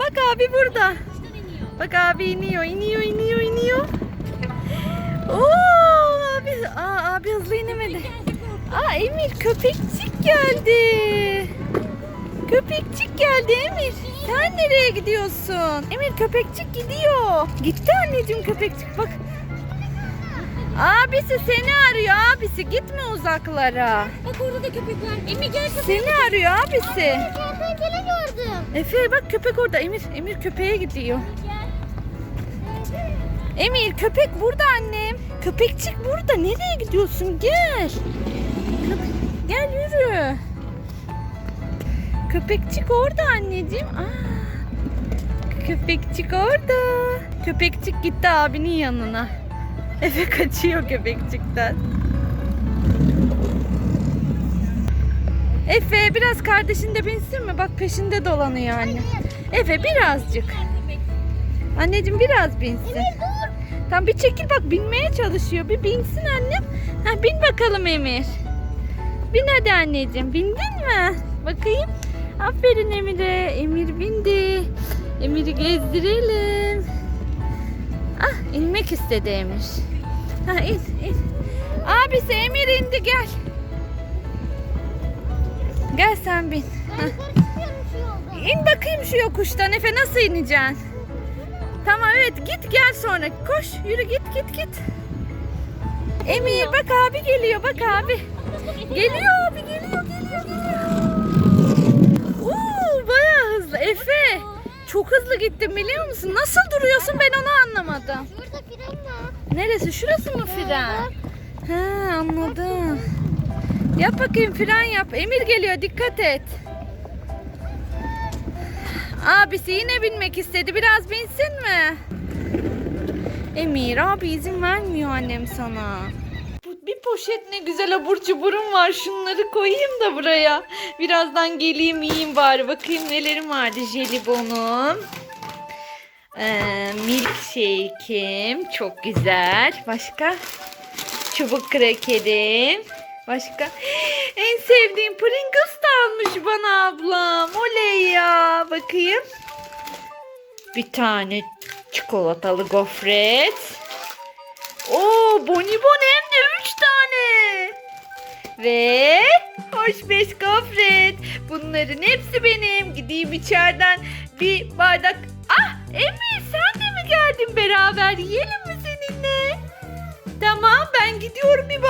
Bak abi burada. Bak abi iniyor, iniyor, iniyor, iniyor. Oo abi, aa, abi hızlı inemedi. Aa Emir köpekçik geldi. Köpekçik geldi Emir. Sen nereye gidiyorsun? Emir köpekçik gidiyor. Gitti anneciğim köpekçik bak. Abisi seni arıyor abisi gitme uzaklara. Bak orada da köpek var. Emir gel köpek. Seni arıyor abisi. Kertenkele gördüm. Efe bak köpek orada Emir. Emir köpeğe gidiyor. Gel. Emir köpek burada annem. Köpekçik burada. Nereye gidiyorsun? Gel. Köpe- Gel yürü. Köpekçik orada anneciğim. Aa, köpekçik orada. Köpekçik gitti abinin yanına. Efe kaçıyor köpekçikten. Efe biraz kardeşin de binsin mi? Bak peşinde dolanıyor anne. Efe birazcık. Anneciğim biraz binsin. Tam bir çekil bak binmeye çalışıyor. Bir binsin annem. Ha bin bakalım Emir. Bin hadi anneciğim. Bindin mi? Bakayım. Aferin Emir'e. Emir bindi. Emir'i gezdirelim. Ah inmek istedi Emir. Ha in in. Abisi Emir indi gel. Gel sen bin. Ha. İn bakayım şu yokuştan Efe nasıl ineceksin? Tamam evet git gel sonra. Koş yürü git git git. Emir bak abi geliyor bak abi. Geliyor abi geliyor geliyor geliyor. Oo bayağı hızlı Efe. Çok hızlı gittin biliyor musun? Nasıl duruyorsun ben onu anlamadım. Şurada. Neresi şurası mı fren? Ha anladım. Yap bakayım fren yap. Emir geliyor dikkat et. Abisi yine binmek istedi. Biraz binsin mi? Emir abi izin vermiyor annem sana. Bu- Bir poşet ne güzel abur cuburum var. Şunları koyayım da buraya. Birazdan geleyim yiyeyim bari. Bakayım nelerim vardı. Jelibonum. Ee, milkshake'im. Çok güzel. Başka? Çubuk krakerim. Başka? En sevdiğim Pringles da almış bana ablam. Oley ya. Bakayım. Bir tane çikolatalı gofret. Oo bonibon hem de üç tane. Ve hoş beş gofret. Bunların hepsi benim. Gideyim içeriden bir bardak. Emir sen de mi geldin beraber? Yiyelim mi seninle? Tamam ben gidiyorum bir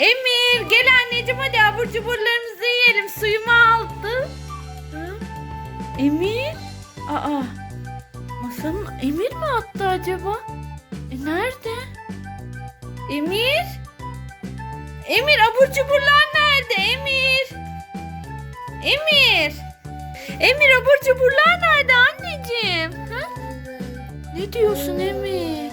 Emir gel anneciğim hadi abur cuburlarımızı yiyelim. Suyumu aldı. Emir? Aa. Masanın Emir mi attı acaba? E nerede? Emir? Emir abur cuburlar nerede Emir? Emir? Emir abur cuburlar nerede anneciğim? Ha? Ne diyorsun Emir?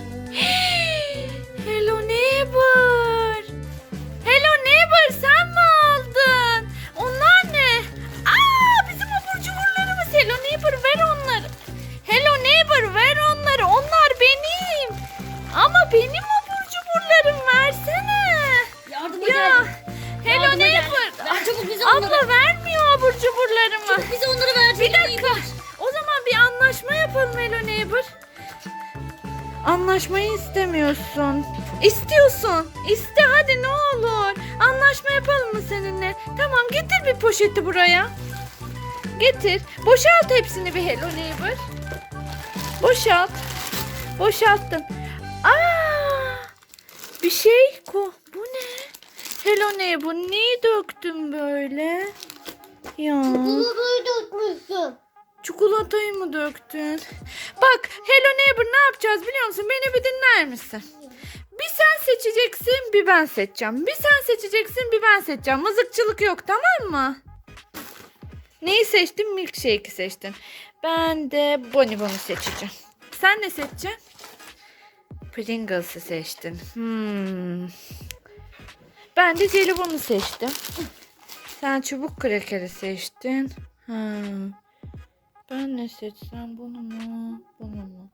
Hello Neighbor. Anlaşmayı istemiyorsun. İstiyorsun. İste hadi ne olur. Anlaşma yapalım mı seninle? Tamam getir bir poşeti buraya. Getir. Boşalt hepsini bir Hello Neighbor. Boşalt. Boşalttın. Aa! Bir şey ko. Bu ne? Hello Neighbor neyi döktün böyle? Ya. Bunu dökmüşsün. Çikolatayı mı döktün? Bak Hello Neighbor ne yapacağız biliyor musun? Beni bir dinler misin? Bir sen seçeceksin bir ben seçeceğim. Bir sen seçeceksin bir ben seçeceğim. Mızıkçılık yok tamam mı? Neyi seçtin? Milkshake'i seçtin. Ben de Bonibon'u seçeceğim. Sen ne seçeceksin? Pringles'ı seçtin. Hmm. Ben de Jelibon'u seçtim. Sen çubuk krekeri seçtin. Hmm. Ben ne seçsem bunu mu? Bunu mu?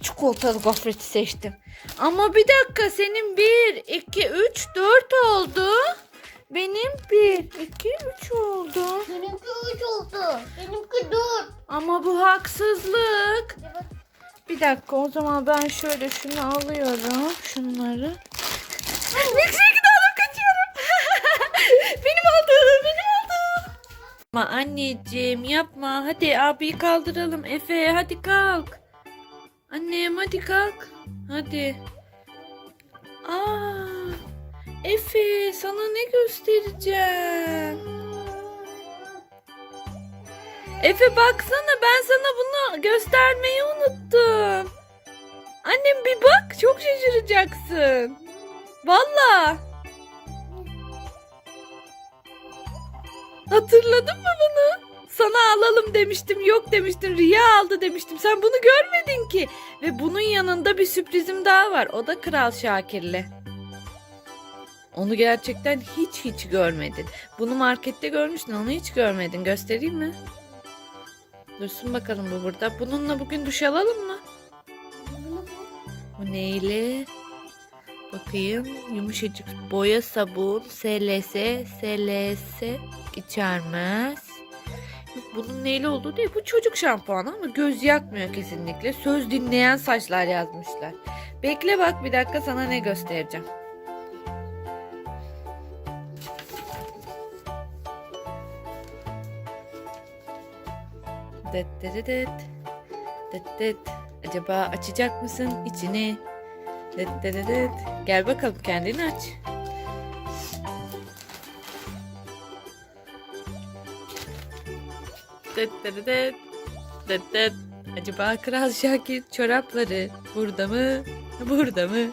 Çikolatalı gofreti seçtim. Ama bir dakika senin 1, 2, 3, 4 oldu. Benim 1, 2, 3 oldu. Benimki üç oldu. Benimki dört. Ama bu haksızlık. Bir dakika o zaman ben şöyle şunu alıyorum. Şunları. Milkshake'i de alıp kaçıyorum. benim oldu. Benim oldu. Ama anneciğim yapma. Hadi abiyi kaldıralım. Efe hadi kalk. Annem hadi kalk. Hadi. Aa, Efe sana ne göstereceğim? Efe baksana ben sana bunu göstermeyi unuttum. Annem bir bak çok şaşıracaksın. Valla. Hatırladın mı bunu? Sana alalım demiştim yok demiştin Riya aldı demiştim sen bunu görmedin ki. Ve bunun yanında bir sürprizim daha var o da Kral Şakir'le. Onu gerçekten hiç hiç görmedin. Bunu markette görmüştün onu hiç görmedin göstereyim mi? Dursun bakalım bu burada. Bununla bugün duş alalım mı? Bu neyle? Bakayım. Yumuşacık boya sabun. SLS. SLS içermez. Yok, bunun neyle olduğu değil. Bu çocuk şampuanı ama göz yakmıyor kesinlikle. Söz dinleyen saçlar yazmışlar. Bekle bak bir dakika sana ne göstereceğim. Dıt dıt dıt. Dıt dıt. Acaba açacak mısın içini? Dıt dıt dıt. Gel bakalım kendini aç. Dıt dıt dıt dıt. Dıt. Acaba Kral Şakir çorapları burada mı? Burada mı?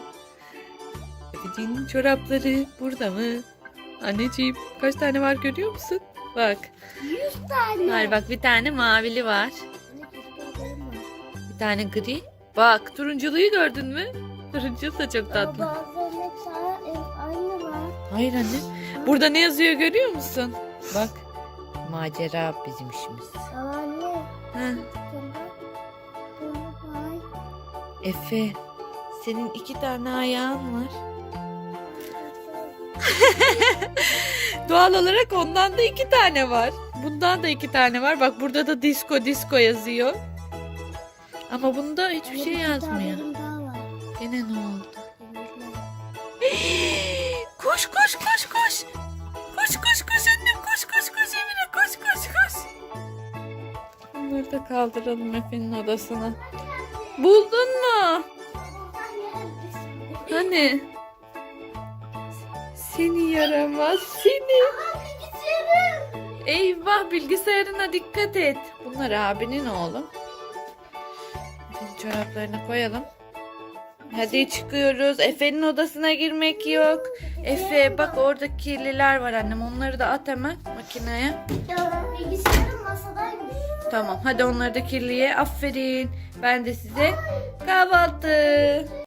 Efe'cin çorapları burada mı? Anneciğim kaç tane var görüyor musun? Bak. Yüz tane. Var bak bir tane mavili var. Bir tane gri. Bak turunculuyu gördün mü? Turuncu da çok tatlı. Bazen sana var. Hayır anne. Burada ne yazıyor görüyor musun? Bak. Macera bizim işimiz. Anne. Ha. Efe. Senin iki tane ayağın var. Doğal olarak ondan da iki tane var. Bundan da iki tane var. Bak burada da disco disco yazıyor. Ama bunda hiçbir şey yazmıyor. Gene ne oldu? koş koş koş koş. Koş koş koş annem koş koş koş Emine koş koş koş. Bunları da kaldıralım Efe'nin odasına. Buldun mu? Hani? Seni yaramaz seni. Eyvah bilgisayarına dikkat et. Bunlar abinin oğlum. Çoraplarını koyalım. Hadi çıkıyoruz. Efe'nin odasına girmek yok. Efe bak orada kirliler var annem. Onları da at hemen makineye. Ya bilgisayarım masadaymış. Tamam hadi onları da kirliye. Aferin. Ben de size kahvaltı.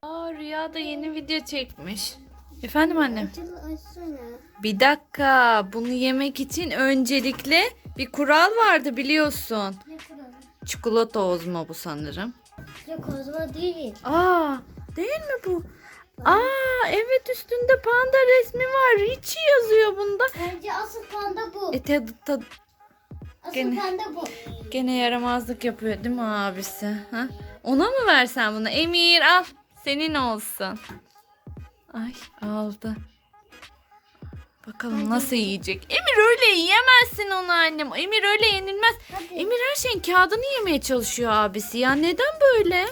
Aa Rüya da yeni video çekmiş. Efendim annem. Bir dakika. Bunu yemek için öncelikle bir kural vardı biliyorsun. Ne kuralı? Çikolata ozma bu sanırım. Ya kozma değil. Aa, değil mi bu? Aa, evet üstünde panda resmi var. Richie yazıyor bunda. Bence asıl panda bu. E tadı, tadı, Asıl gene- panda bu. gene yaramazlık yapıyor değil mi abisi? Ha? Ona mı versen bunu? Emir al. Senin olsun. Ay aldı. Bakalım nasıl yiyecek. Emir öyle yiyemezsin onu annem. Emir öyle yenilmez. Hadi. Emir her şeyin kağıdını yemeye çalışıyor abisi ya. Neden böyle?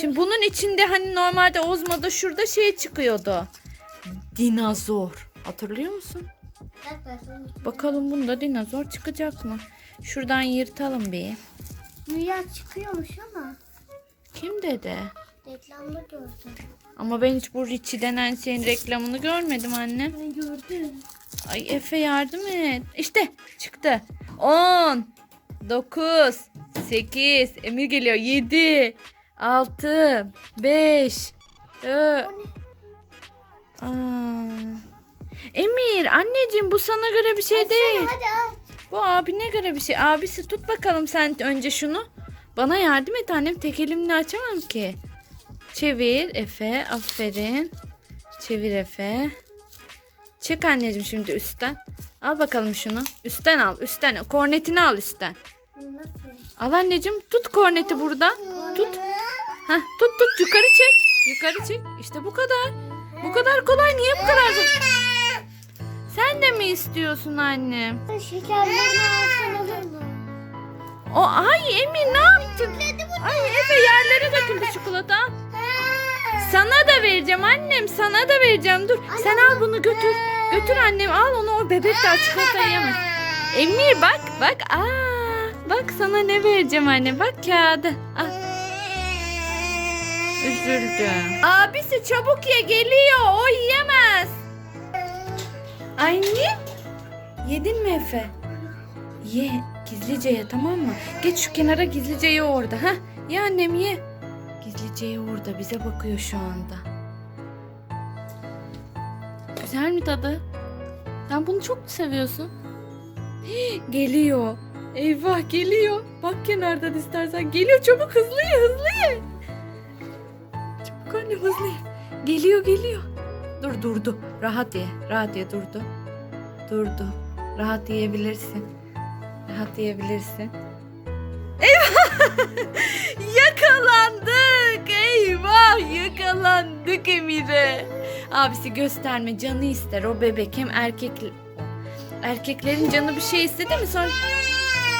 Şimdi bunun içinde hani normalde Ozmo'da şurada şey çıkıyordu. Dinozor. Hatırlıyor musun? Bakalım bunda dinozor çıkacak mı? Şuradan yırtalım bir. Rüya çıkıyormuş ama. Kim dedi? Reklamda gördüm. Ama ben hiç bu Richie denen şeyin reklamını görmedim anne. Ben gördüm. Ay Efe yardım et. İşte çıktı. 10 9 8 Emir geliyor. 7 6 5 4 Aa. Emir anneciğim bu sana göre bir şey değil. Hadi aç. Bu abine göre bir şey. Abisi tut bakalım sen önce şunu. Bana yardım et annem. Tek elimle açamam ki. Çevir Efe. Aferin. Çevir Efe. Çek anneciğim şimdi üstten. Al bakalım şunu. Üstten al. Üstten. Kornetini al üstten. Al anneciğim. Tut korneti burada. Tut. Heh, tut tut. Yukarı çek. Yukarı çek. İşte bu kadar. Bu kadar kolay. Niye bu kadar zor? Sen de mi istiyorsun annem? Şekerlerini alsan olur mu? O ay Emir ne yaptın? Ay Efe yerlere döküldü çikolata. Sana da vereceğim annem sana da vereceğim. Dur sen al bunu götür. Götür annem al onu o bebek daha çikolata yiyemez. Emir bak bak aa bak sana ne vereceğim anne bak kağıdı. Al. Üzüldüm. Abisi çabuk ye geliyor o yiyemez. Anne yedin mi Efe? Ye gizlice ye tamam mı? Geç şu kenara gizlice ye orada ha. Ye annem ye. Gizlice ye orada bize bakıyor şu anda. Güzel mi tadı? Sen bunu çok mu seviyorsun? Hii, geliyor. Eyvah geliyor. Bak kenardan istersen. Geliyor çabuk hızlı ye hızlı ye. Çabuk annem hızlı ye. Geliyor geliyor. Dur durdu. Rahat ye. Rahat ye durdu. Durdu. Rahat yiyebilirsin. Rahat yiyebilirsin. Eyvah! yakalandık. Eyvah yakalandık Emire. Abisi gösterme canı ister o bebek hem erkek erkeklerin canı bir şey istedi mi sonra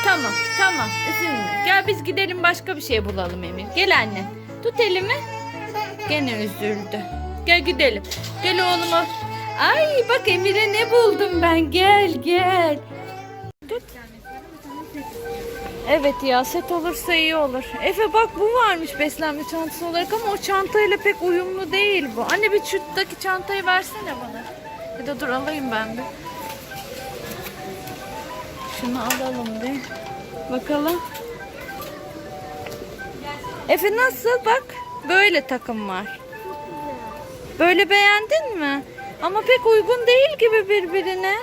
Tamam tamam üzülme. Gel biz gidelim başka bir şey bulalım Emir. Gel anne. Tut elimi. Gene üzüldü. Gel gidelim. Gel oğluma. Ay bak Emir'e ne buldum ben. Gel gel. Evet ya set olursa iyi olur. Efe bak bu varmış beslenme çantası olarak ama o çantayla pek uyumlu değil bu. Anne bir şuradaki çantayı versene bana. Ya da dur alayım ben bir. Şunu alalım bir. Bakalım. Efe nasıl bak. Böyle takım var. Böyle beğendin mi? Ama pek uygun değil gibi birbirine.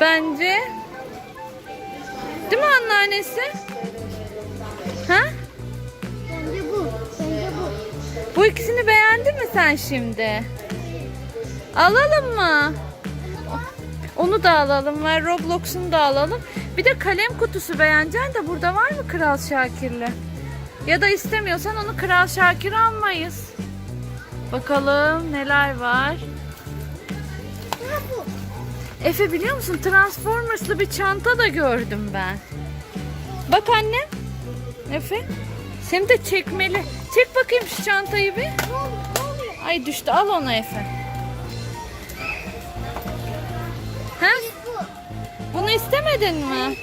Bence. Değil mi anneannesi? Ha? Bence bu. Bence bu. Bu ikisini beğendin mi sen şimdi? Alalım mı? Onu da alalım. Ver Roblox'unu da alalım. Bir de kalem kutusu beğeneceksin de burada var mı Kral Şakir'li? Ya da istemiyorsan onu Kral Şakir almayız. Bakalım neler var. Ha bu. Efe biliyor musun Transformers'lı bir çanta da gördüm ben. Bak anne. Efe. Seni de çekmeli. Çek bakayım şu çantayı bir. Ay düştü al onu Efe. Ha? Bu. Bunu istemedin mi?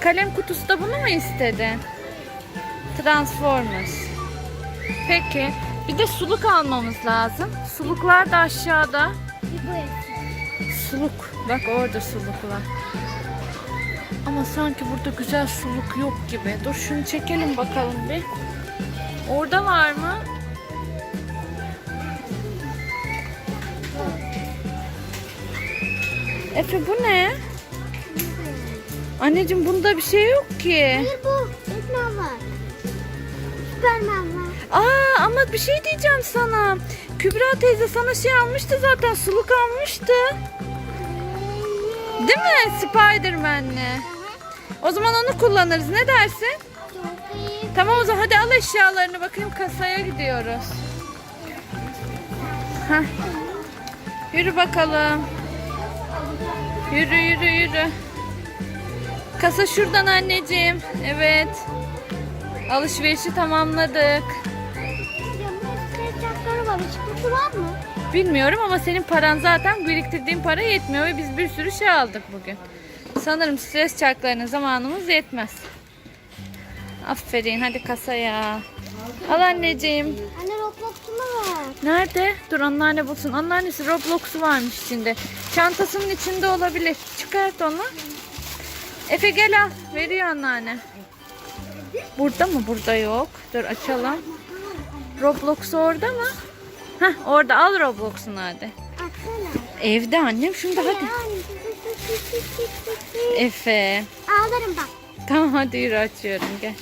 Kalem kutusu da bunu mu istedi? Transformers. Peki. Bir de suluk almamız lazım. Suluklar da aşağıda. Suluk. Bak orada suluk var. Ama sanki burada güzel suluk yok gibi. Dur şunu çekelim bakalım bir. Orada var mı? Efe bu ne? Anneciğim bunda bir şey yok ki. Hayır bu. Batman var. Superman var. Aa ama bir şey diyeceğim sana. Kübra teyze sana şey almıştı zaten. Suluk almıştı. Değil mi? Spiderman'le. O zaman onu kullanırız. Ne dersin? Tamam o zaman hadi al eşyalarını bakayım kasaya gidiyoruz. Heh. Yürü bakalım. Yürü yürü yürü. Kasa şuradan anneciğim. Evet. Alışverişi tamamladık. Çakları var. Var mı? Bilmiyorum ama senin paran zaten biriktirdiğin para yetmiyor ve biz bir sürü şey aldık bugün. Sanırım stres çarklarına zamanımız yetmez. Aferin hadi kasaya. Al anneciğim. Anne Roblox'uma ver. Nerede? Dur anneanne bulsun. Anneannesi Roblox'u varmış içinde. Çantasının içinde olabilir. Çıkart onu. Efe gel al. Veriyor anneanne. Burada mı? Burada yok. Dur açalım. Roblox orada mı? Heh orada al Roblox'unu hadi. Atsana. Evde annem şunda hadi. Efe. Ağlarım bak. Tamam hadi yürü açıyorum gel.